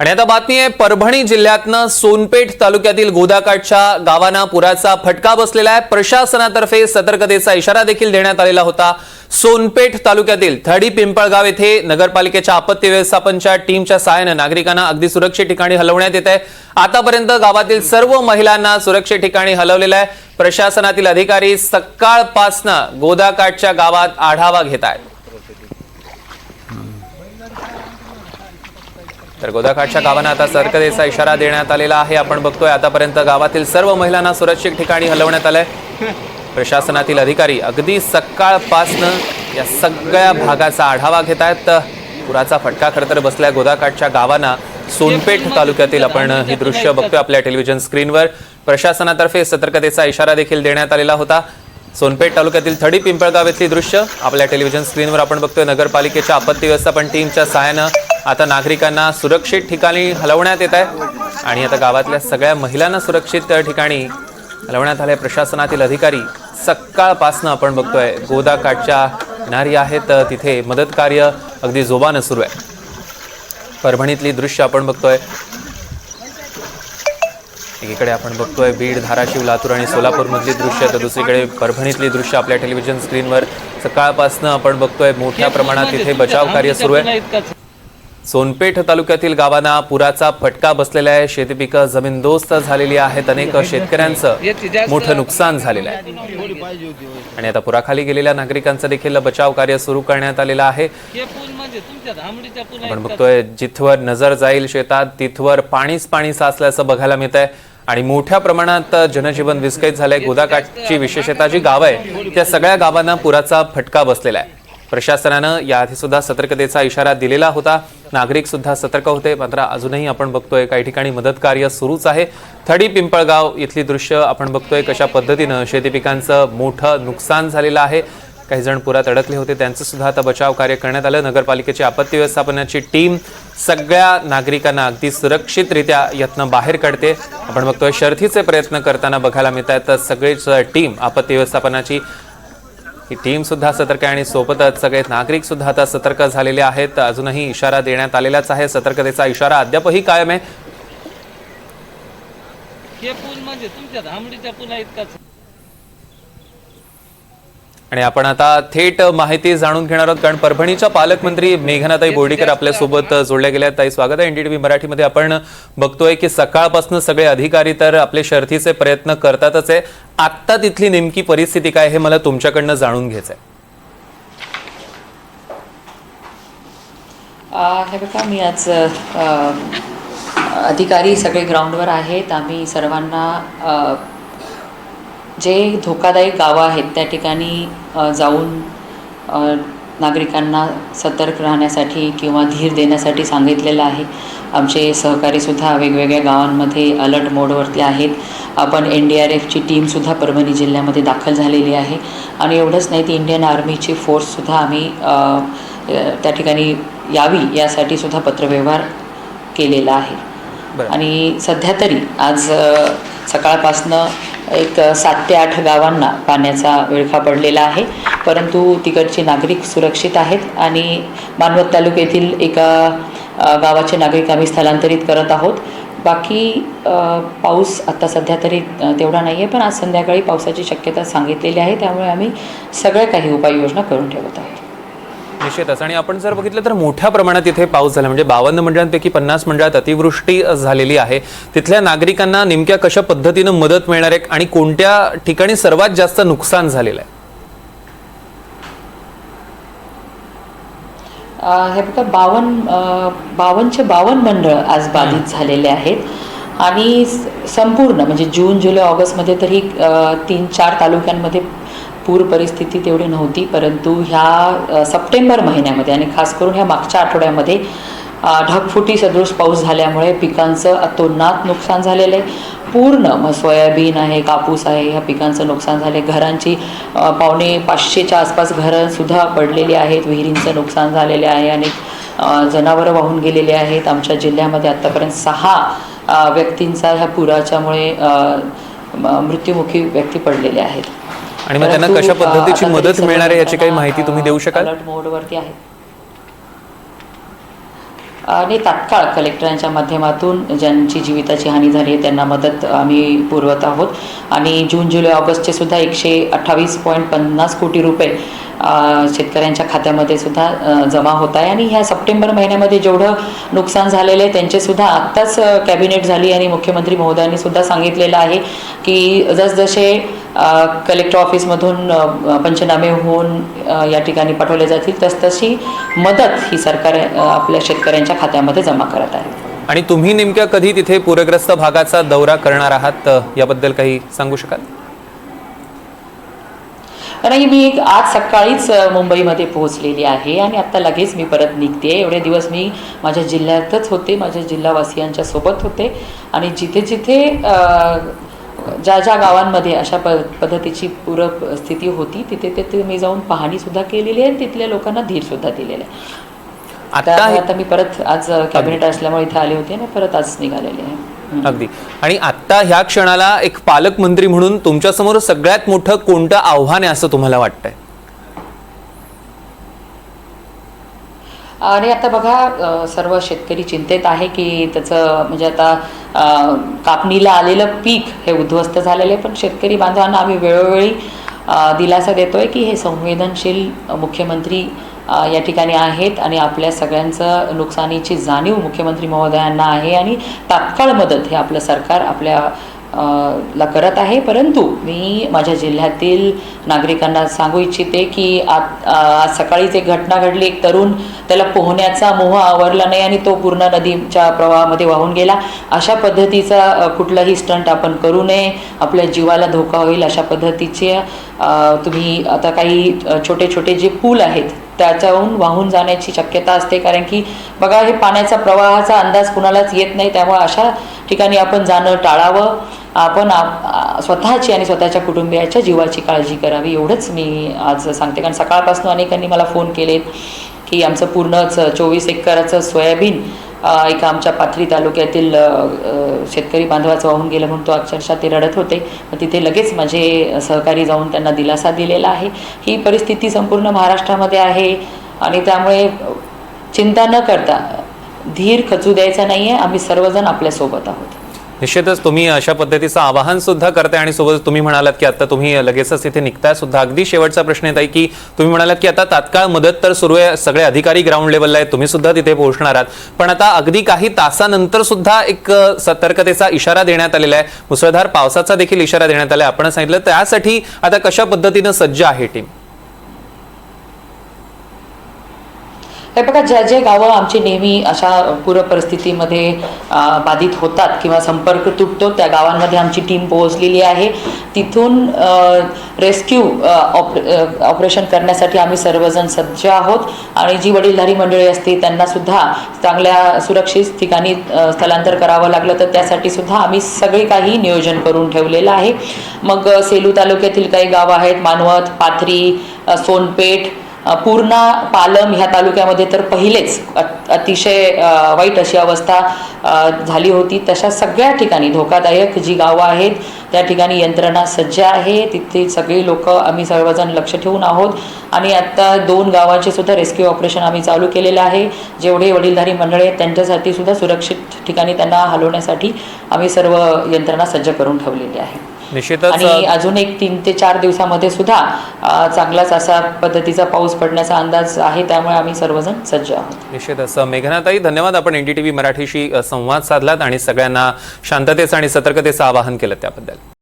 आणि आता बातमी आहे परभणी जिल्ह्यातनं सोनपेठ तालुक्यातील गोदाकाठच्या गावांना पुराचा फटका बसलेला आहे. प्रशासनातर्फे सतर्कतेचा इशारा देखील देण्यात आलेला होता. सोनपेठ तालुक्यातील थडी पिंपळगाव येथे नगरपालिकेच्या आपत्ती व्यवस्थापनच्या टीमच्या सहाय्यानं नागरिकांना अगदी सुरक्षित ठिकाणी हलवण्यात येत आहे. आतापर्यंत गावातील सर्व महिलांना सुरक्षित ठिकाणी हलवलेलं आहे. प्रशासनातील अधिकारी सकाळपासनं गोदाकाठच्या गावात आढावा घेत आहेत. तर गोदाकाठच्या गावांना आता सरकदेचा इशारा देण्यात आलेला आहे. आपण बघतोय आतापर्यंत गावातील सर्व महिलांना सुरक्षित ठिकाणी हलवण्यात आलंय. प्रशासनातील अधिकारी अगदी सकाळपासनं या सगळ्या भागाचा आढावा घेत आहेत. पुराचा फटका खरं तर बसलाय गोदाकाठच्या गावांना. सोनपेठ तालुक्यातील आपण ही दृश्य बघतोय आपल्या टेलिव्हिजन स्क्रीनवर. प्रशासनातर्फे सतर्कतेचा इशारा देखील देण्यात आलेला होता. सोनपेठ तालुक्यातील थडी पिंपळगाव येथली दृश्य आपल्या टेलिव्हिजन स्क्रीनवर आपण बघतोय. नगरपालिकेच्या आपत्ती व्यवस्थापन टीमच्या सहाय्यानं आता नागरिकांना सुरक्षित ठिकाणी हलवण्यात येत आहे. आणि आता गावातल्या सगळ्या महिलांना सुरक्षित ठिकाणी हलवण्यात आले प्रशासनातील अधिकारी सकाळपासनं आपण बघतोय गोदाकाठच्या किनारी आहेत तिथे मदत कार्य अगदी जोबानं सुरू आहे. परभणीतली दृश्य आपण बघतोय. एकीकडे आपण बघतोय बीड धाराशिव लातूर आणि सोलापूरमधली दृश्य तर दुसरीकडे परभणीतली दृश्य आपल्या टेलिव्हिजन स्क्रीनवर सकाळपासनं आपण बघतोय मोठ्या प्रमाणात तिथे बचाव कार्य सुरू आहे. सोनपेठ तालुक्यातील गावांना पुराचा फटका बसलेला आहे. शेतीपिकं जमीनदोस्त झालेली आहेत. अनेक शेतकऱ्यांचं मोठं नुकसान झालेलं आहे. आणि आता पुराखाली गेलेल्या नागरिकांचं देखील बचाव कार्य सुरू करण्यात आलेलं आहे. आपण बघतोय जिथवर नजर जाईल शेतात तिथवर पाणीच पाणी साचल्याचं बघायला मिळत आहे आणि मोठ्या प्रमाणात जनजीवन विस्कळीत झालंय. गोदाकाठची विशेषता जी गावं आहे त्या सगळ्या गावांना पुराचा फटका बसलेला आहे. प्रशासनानं याआधी सुद्धा सतर्कतेचा इशारा दिलेला होता. नागरिक सुद्धा सतर्क होते. मात्र अजूनही आपण बघतोय काही ठिकाणी मदत कार्य सुरूच आहे. थडी पिंपळगाव इथली दृश्य आपण बघतोय कशा पद्धतीनं शेती पिकांचं मोठं नुकसान झालेलं आहे. काही जण पुरात अडकले होते त्यांचं सुद्धा आता बचाव कार्य करण्यात आलं. नगरपालिकेची आपत्ती व्यवस्थापनाची टीम सगळ्या नागरिकांना अगदी सुरक्षितरित्या यातनं बाहेर काढते. आपण बघतोय शर्थीचे प्रयत्न करताना बघायला मिळत आहेत तर सगळीच टीम आपत्ती व्यवस्थापनाची ही टीम सुद्धा सतर्क आहे आणि सोबतच सगळे नागरिक सुद्धा आता सतर्क झालेले आहेत. अजूनही इशारा देण्यात आलेलाच आहे. सतर्कतेचा इशारा अद्यापही कायम आहे. हे पूल म्हणजे तुमच्या धामडीच्या पुला इतकाच. आणि आपण आता थेट माहिती जाणून घेणार आहोत कारण परभणीच्या पालकमंत्री मेघनाताई बोर्डीकर आपल्यासोबत जोडल्या गेल्या आहेत. ताई स्वागत आहे एनडीटीव्ही मराठीमध्ये. आपण बघतोय की सकाळपासून सगळे अधिकारी तर आपले शर्थीचे प्रयत्न करतातच आहे. आत्ता तिथली नेमकी परिस्थिती काय हे मला तुमच्याकडनं जाणून घ्यायचं आहे हे बघा मी आज अधिकारी सगळे ग्राउंडवर आहेत. आम्ही सर्वांना जे धोकादायक गावं आहेत त्या ठिकाणी जाऊन नागरिकांना सतर्क राहण्यासाठी किंवा धीर देण्यासाठी सांगितलेलं आहे. आमचे सहकारीसुद्धा वेगवेगळ्या गावांमध्ये अलर्ट मोडवरती आहेत. आपण एन डी आर एफची टीमसुद्धा परभणी जिल्ह्यामध्ये दाखल झालेली आहे. आणि एवढंच नाही ती इंडियन आर्मीची फोर्ससुद्धा आम्ही त्या ठिकाणी यावी यासाठी सुद्धा पत्रव्यवहार केलेला आहे. आणि सध्या तरी आज सकाळपासनं एक सात ते आठ गावांना पाण्याचा विळखा पडलेला आहे. परंतु तिकडचे नागरिक सुरक्षित आहेत आणि मानवत तालुक्यातील एका गावाचे नागरिक आम्ही स्थलांतरित करत आहोत. बाकी पाऊस आत्ता सध्या तरी तेवढा नाही आहे पण आज संध्याकाळी पावसाची शक्यता सांगितलेली आहे. त्यामुळे आम्ही सगळ्या काही उपाययोजना करून ठेवत आहोत. निश्चितच आणि आपण जर बघितलं तर मोठ्या प्रमाणात इथे पाऊस झाला. म्हणजे बावन्न मंडळांपैकी पन्नास मंडळात अतिवृष्टी झालेली आहे. तिथल्या नागरिकांना नेमक्या कशा पद्धतीनं मदत मिळणार आहे आणि कोणत्या ठिकाणी सर्वात जास्त नुकसान झालेलं आहे? हे बघा बावन्न अ, बावन्नचे बावन्न मंडळ आज बाधित झालेले आहेत. आणि संपूर्ण म्हणजे जून जुलै ऑगस्टमध्ये तरी तीन चार तालुक्यांमध्ये पूर परिस्थिती तेवढी नव्हती परंतु ह्या सप्टेंबर महिन्यामध्ये आणि खास करून ह्या मागच्या आठवड्यामध्ये ढगफुटी सदृश पाऊस झाल्यामुळे पिकांचं अतोनात नुकसान झालेलं आहे. पूर्ण मग सोयाबीन आहे कापूस आहे ह्या पिकांचं नुकसान झाले घरांची पावणे पाचशेच्या आसपास घरंसुद्धा पडलेली आहेत विहिरींचं नुकसान झालेले आहे आणि जनावरं वाहून गेलेले आहेत. आमच्या जिल्ह्यामध्ये आत्तापर्यंत सहा व्यक्तींचा ह्या पुराच्यामुळे मृत्युमुखी व्यक्ती पडलेले आहेत. आणि मग त्यांना कशा पद्धतीची मदत मिळणार आहे याची काही माहिती तुम्ही देऊ शकाल? अलर्ट मोडवरती आहे. आणि तात्काळ कलेक्टरांच्या माध्यमातून ज्यांची जीविताची हानी झाली आहे त्यांना मदत आम्ही पुरवत आहोत. आणि जून जुलै ऑगस्टचे सुद्धा एकशे अठ्ठावीस पॉईंट पन्नास कोटी रुपये शेतकऱ्यांच्या खात्यामध्ये सुद्धा जमा होत आहे आणि ह्या सप्टेंबर महिन्यामध्ये जेवढं नुकसान झालेलं आहे त्यांचे सुद्धा आत्ताच कॅबिनेट झाली आणि मुख्यमंत्री महोदयांनी सुद्धा सांगितलेलं आहे की जसजसे कलेक्टर ऑफिसमधून पंचनामे होऊन या ठिकाणी पाठवले जातील तसतशी मदत ही सरकार आपल्या शेतकऱ्यांच्या खात्यामध्ये जमा करत आहे. आणि तुम्ही नेमक्या कधी तिथे पूरग्रस्त भागाचा दौरा करणार आहात याबद्दल काही सांगू शकाल? नाही मी एक आज सकाळीच मुंबईमध्ये पोहोचलेली आहे आणि आत्ता लगेच मी परत निघते. एवढे दिवस मी माझ्या जिल्ह्यातच होते माझ्या जिल्हावासियांच्या सोबत होते. आणि जिथे जिथे ज्या ज्या गावांमध्ये अशा प पद्धतीची पूरक स्थिती होती तिथे तिथे मी जाऊन पाहणीसुद्धा केलेली आहे आणि तिथल्या लोकांना धीरसुद्धा दिलेलं आहे. आता आता मी परत आज कॅबिनेट असल्यामुळे इथे आले होते आणि परत आज निघालेले आहे. अगदी. आणि आता ह्या क्षणाला एक पालकमंत्री म्हणून तुमच्यासमोर सगळ्यात मोठं कोणतं आव्हान आहे असं तुम्हाला वाटतंय? आणि आता बघा सर्व शेतकरी चिंतेत आहे की त्याचं म्हणजे आता कापणीला आलेलं पीक हे उद्ध्वस्त झालेलं आहे पण शेतकरी बांधवांना आम्ही वेळोवेळी दिलासा देतोय की हे संवेदनशील मुख्यमंत्री या ठिकाणी आहेत आणि आपल्या सगळ्यांचं नुकसानीची जाणीव मुख्यमंत्री महोदयांना आहे आणि तात्काळ मदत हे आपलं सरकार आपल्या ला करत आहे. परंतु मी माझ्या जिल्ह्यातील नागरिकांना सांगू इच्छिते की आज आज सकाळीच एक घटना घडली. एक तरुण त्याला पोहण्याचा मोह आवरला नाही आणि तो पूर्ण नदीच्या प्रवाहामध्ये वाहून गेला. अशा पद्धतीचा कुठलाही स्टंट आपण करू नये. आपल्या जीवाला धोका होईल अशा पद्धतीचे तुम्ही आता काही छोटे छोटे जे पूल आहेत त्याच्याहून वाहून जाण्याची शक्यता असते. कारण की बघा हे पाण्याचा प्रवाहाचा अंदाज कुणालाच येत नाही. त्यामुळे अशा ठिकाणी आपण जाणं टाळावं. आपण स्वतःची आणि स्वतःच्या कुटुंबियाच्या जीवाची काळजी करावी एवढंच मी आज सांगते. कारण सकाळपासून अनेकांनी मला फोन केलेत की आमचं पूर्णच चोवीस एकराचं सोयाबीन एका आमच्या पाथरी तालुक्यातील शेतकरी बांधवाचं वाहून गेलं म्हणून तो अक्षरशः ते रडत होते. तिथे लगेच माझे सहकारी जाऊन त्यांना दिलासा दिलेला आहे. ही परिस्थिती संपूर्ण महाराष्ट्रामध्ये आहे आणि त्यामुळे चिंता न करता धीर खचू द्यायचा नाही आहे आम्ही सर्वजण आपल्यासोबत आहोत. निश्चितच तुम्ही अशा पद्धतीचं आवाहन सुद्धा करताय आणि सोबत तुम्ही म्हणालात की आता तुम्ही लगेचच तिथे निघताय सुद्धा. अगदी शेवटचा प्रश्न येत आहे की तुम्ही म्हणालात की आता तात्काळ मदत तर सुरू आहे सगळे अधिकारी ग्राउंड लेवलला आहेत तुम्ही सुद्धा तिथे पोहोचणार आहात. पण आता अगदी काही तासानंतर सुद्धा एक सतर्कतेचा इशारा देण्यात आलेला आहे. मुसळधार पावसाचा देखील इशारा देण्यात आला आहे. आपण सांगितलं त्यासाठी आता कशा पद्धतीनं सज्ज आहे टीम हे बघा ज्या ज्या गावं आमची नेहमी अशा पूर परिस्थितीमध्ये बाधित होतात किंवा संपर्क तुटतो त्या गावांमध्ये आमची टीम पोहोचलेली आहे. तिथून रेस्क्यू ऑपरेशन करण्यासाठी आम्ही सर्वजण सज्ज आहोत आणि जी वडीलधारी मंडळी असते त्यांनासुद्धा चांगल्या सुरक्षित ठिकाणी स्थलांतर करावं लागलं तर त्यासाठी सुद्धा आम्ही सगळे काही नियोजन करून ठेवलेलं आहे. मग सेलू तालुक्यातील काही गावं आहेत मानवत पाथरी सोनपेठ पूर्णा पालम ह्या तालुक्यामध्ये तर पहिलेच अतिशय वाईट अशी अवस्था झाली होती. तशा सगळ्या ठिकाणी धोकादायक जी गावं आहेत त्या ठिकाणी यंत्रणा सज्ज आहे. तिथे सगळी लोक आम्ही सर्वजण लक्ष ठेवून आहोत. आणि आता दोन गावांचे सुद्धा रेस्क्यू ऑपरेशन आम्ही चालू केलेलं आहे. जेवढे वडीलधारी मंडळ आहेत त्यांच्यासाठी सुद्धा सुरक्षित ठिकाणी त्यांना हलवण्यासाठी आम्ही सर्व यंत्रणा सज्ज करून ठेवलेली आहे. निश्चितच आणि अजून एक तीन ते चार दिवसामध्ये सुद्धा चांगलाच असा पद्धतीचा पाऊस पडण्याचा अंदाज आहे त्यामुळे आम्ही सर्वजण सज्ज आहोत. निश्चितच. मेघनाताई धन्यवाद. आपण एनडीटीव्ही मराठीशी संवाद साधलात आणि सगळ्यांना शांततेचं आणि सतर्कतेचं आवाहन केलं त्याबद्दल.